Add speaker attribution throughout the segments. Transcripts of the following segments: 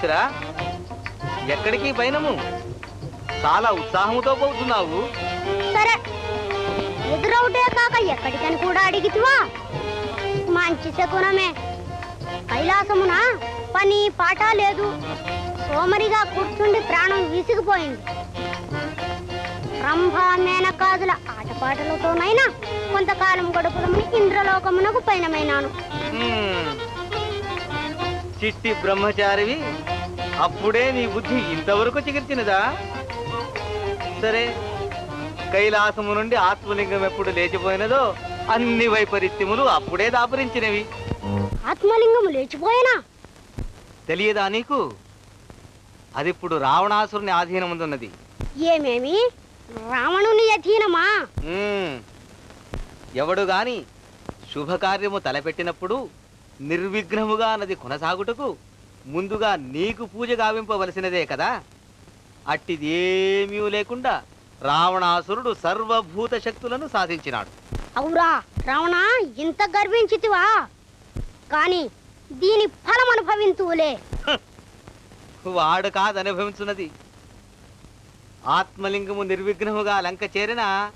Speaker 1: విఘ్నేశ్వర ఎక్కడికి పైనము చాలా ఉత్సాహముతో పోతున్నావు.
Speaker 2: సరే ఎదురవుటే కాక ఎక్కడికని కూడా అడిగితివా? మంచి శకునమే. కైలాసమున పని పాట లేదు. సోమరిగా కూర్చుండి ప్రాణం విసిగిపోయింది. రంభ మేనకాదుల ఆటపాటలతోనైనా కొంతకాలం గడుపుదమని ఇంద్రలోకమునకు పైనమైనాను.
Speaker 1: చిట్టి బ్రహ్మచారివి అప్పుడే నీ బుద్ధి ఇంతవరకు చిగిర్చినదా సరే కైలాసము నుండి ఆత్మలింగం ఎప్పుడు లేచిపోయినదో అన్ని వైపరీత్యములు అప్పుడే దాపురించినవి.
Speaker 2: ఆత్మలింగము లేచిపోయినా?
Speaker 1: తెలియదా నీకు? అదిప్పుడు రావణాసురుని ఆధీనముందున్నది.
Speaker 2: ఏమేమి? రావణుని అధీనమా.
Speaker 1: ఎవడు గాని శుభకార్యము తలపెట్టినప్పుడు నిర్విఘ్నముగా నది కొనసాగుటకు ముందుగా నీకు పూజ గావింపవలసినదే కదా. అట్టిది ఏమీ లేకుండా రావణాసురుడు సర్వభూత శక్తులను సాధించినాడు.
Speaker 2: అవురా రావణ ఇంత గర్వించితివా? కాని దీని ఫలం అనుభవింతువులే.
Speaker 1: వాడు కాదనుభవించున్నది. ఆత్మలింగము నిర్విఘ్నముగా లంక చేరిన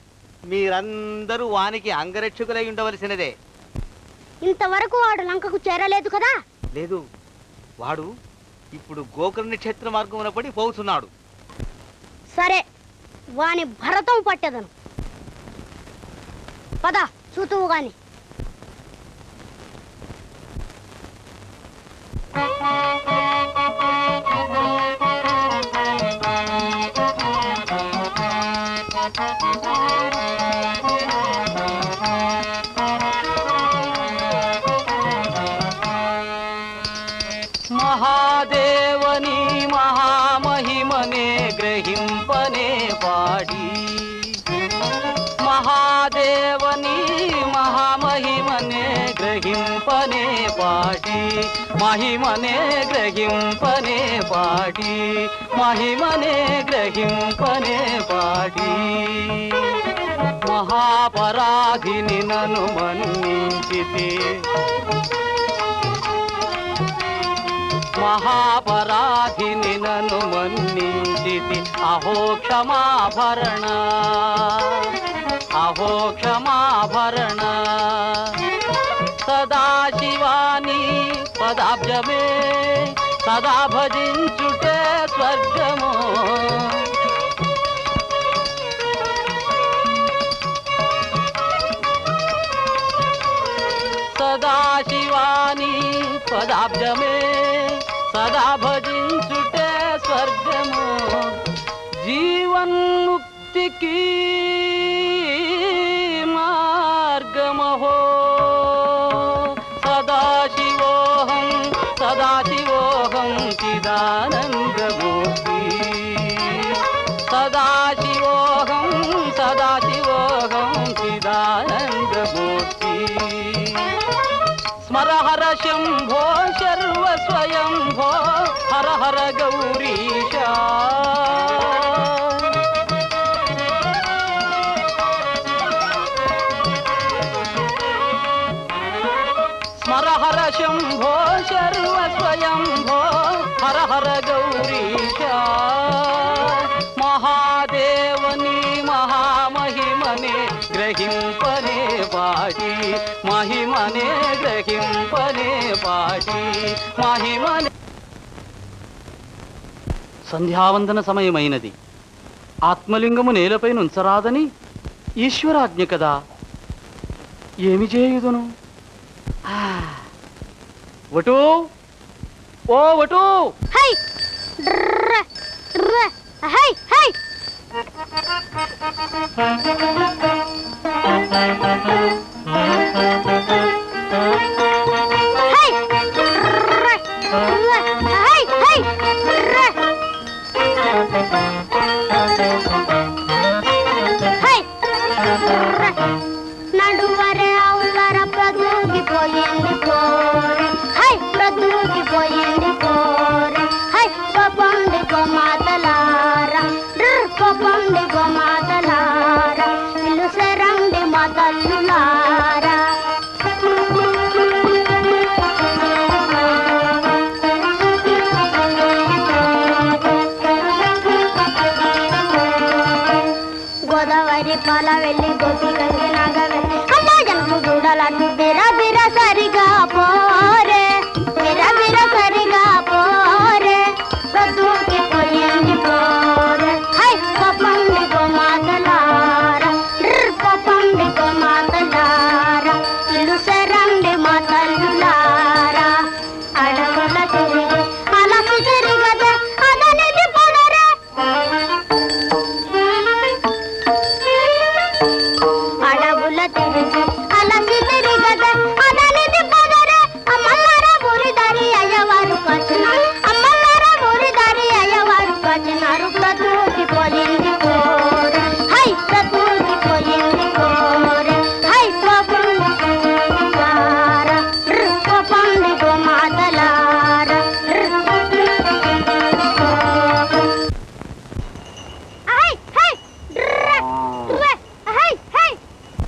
Speaker 1: మీరందరూ వానికి అంగరక్షకులై ఉండవలసినదే.
Speaker 2: ఇంతవరకు వాడు లంకకు చేరలేదు కదా?
Speaker 1: లేదు. వాడు ఇప్పుడు గోకర్ణ క్షేత్ర మార్గమున పడి పోతున్నాడు.
Speaker 2: సరే వాని భరతం పట్టెదను. పద చూతువు గాని.
Speaker 1: మహిమనే గ్రహింపనే పాటి. మహిమనే గ్రహింపనే పాటి. మహాపరాధిని నను మన్నించితే. మహాపరాధిని నను మన్నించితి. అహో క్షమాభరణ. అహో క్షమాభరణ. పదాబ్జమే సదా భజించుటే స్వర్గము సదాశివాని పదాబ్జమే సదా భజించుటే స్వర్గము జీవన్ముక్తికి సదాశివోహం చిదానందమూర్తి సదాశివోహం సదాశివోహం చిదానందమూర్తి స్మర హర శంభో శర్వ స్వయంభో హర హర గౌరీశా మహిమనే. సంధ్యావందన సమయమైనది. ఆత్మలింగము నేలపై నుంచరాదని ఈశ్వరాజ్ఞ కదా. ఏమి చేయుదును? ఆ, వటు. ఓ వటు.
Speaker 2: హై. హై హై. la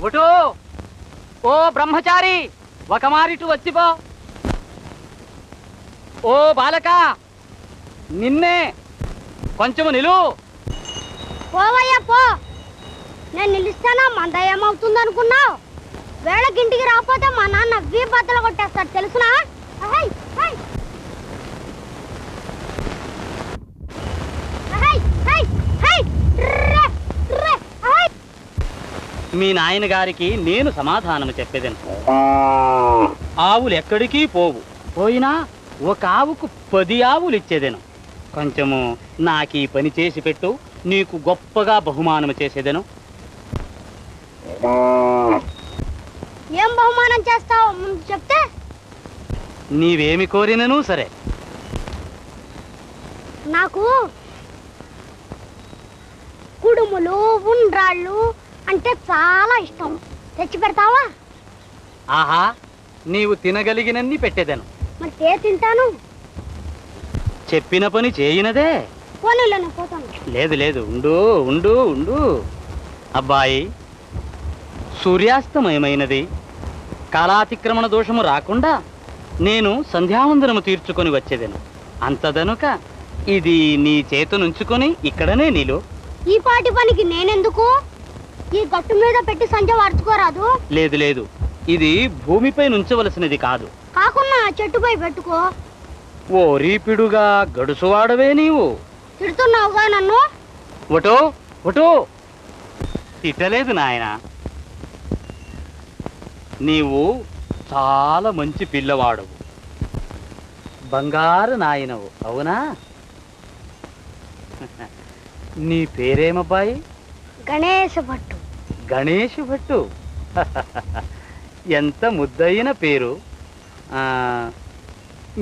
Speaker 1: ఒటో ఓ బ్రహ్మచారి ఒక మారిటు వచ్చిపో ఓ బాలక నిన్నే కొంచెము నిలు.
Speaker 2: పోవయ్యా పో. నేను నిలుస్తానా? మంద ఏమవుతుంది అనుకున్నావు వేళకింటికి రాకపోతే మా నాన్న వీ బద్దలు కొట్టేస్తాడు తెలుసునా హై హై హై హై హై ట్రే, ట్రే, హై
Speaker 1: మీ నాయన గారికి నేను సమాధానము చెప్పేదను. ఆవులు ఎక్కడికి పోవు. పోయినా ఒక ఆవుకు పది ఆవులు ఇచ్చేదెను కొంచెము నాకు ఈ పని చేసి పెట్టు నీకు గొప్పగా బహుమానము చేసేదెను.
Speaker 2: ఏం బహుమానం చేస్తావు? ముందు చెప్తే?
Speaker 1: నీవేమి కోరినను సరే.
Speaker 2: నాకు కుడుములు ఉండ్రాళ్ళు అంటే చాలా ఇష్టం. తెచ్చి పెడతావా?
Speaker 1: ఆహా నీవు తినగలిగినన్ని పెట్టేదెను.
Speaker 2: మరి తే తింటాను.
Speaker 1: చెప్పిన పని చేయినదే.
Speaker 2: పోతాను.
Speaker 1: లేదు లేదు ఉండు ఉండు ఉండు. అబ్బాయి సూర్యాస్తమయమైనది. కాలాతిక్రమణ దోషము రాకుండా నేను సంధ్యావందనము తీర్చుకొని వచ్చేదెను. అంతదనుక ఇది నీ చేతునుంచుకొని ఇక్కడనే నీలో.
Speaker 2: ఈ పాటి పనికి నేనెందుకు? ఈ గట్టు మీద పెట్టి సంజ వార్చుకోరాదు?
Speaker 1: లేదు లేదు. ఇది భూమిపై నుంచవలసినది కాదు.
Speaker 2: కాకున్నా చెట్టుపై పెట్టుకో.
Speaker 1: ఓ రీపిడుగా గడుసువాడవే నీవు?
Speaker 2: తిడుతున్నావుగా నన్ను?
Speaker 1: ఒటో ఒటో. తిట్టలేదు నాయన. నీవు చాలా మంచి పిల్లవాడవు. బంగారు నాయనవు అవునా? నీ పేరేమబ్బాయి?
Speaker 2: గణేశ భట్టు.
Speaker 1: గణేష్ భట్టు. ఎంత ముద్దయిన పేరు.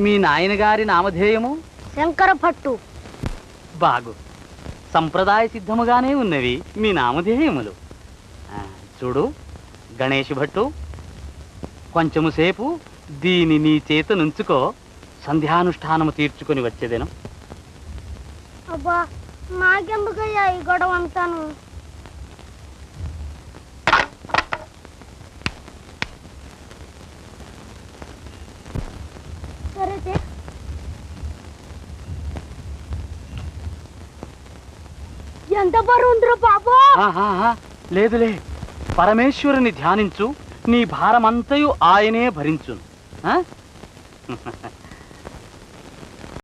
Speaker 1: మీ నాయనగారి నామధేయము?
Speaker 2: శంకర భట్టు.
Speaker 1: బాగు. సంప్రదాయ సిద్ధముగానే ఉన్నవి మీ నామధేయములు. చూడు గణేష్ భట్టు కొంచెము సేపు దీని నీ చేత నుంచుకో. సంధ్యానుష్ఠానము తీర్చుకొని వచ్చేదేను.
Speaker 2: అబ్బా నాకెందుకయ్యా ఈ గొడవ అంతాను సరే తే. ఎంత బరువు బాబు?
Speaker 1: లేదులే. పరమేశ్వరుని ధ్యానించు నీ భారమంతయు ఆయనే భరించును. ఆ?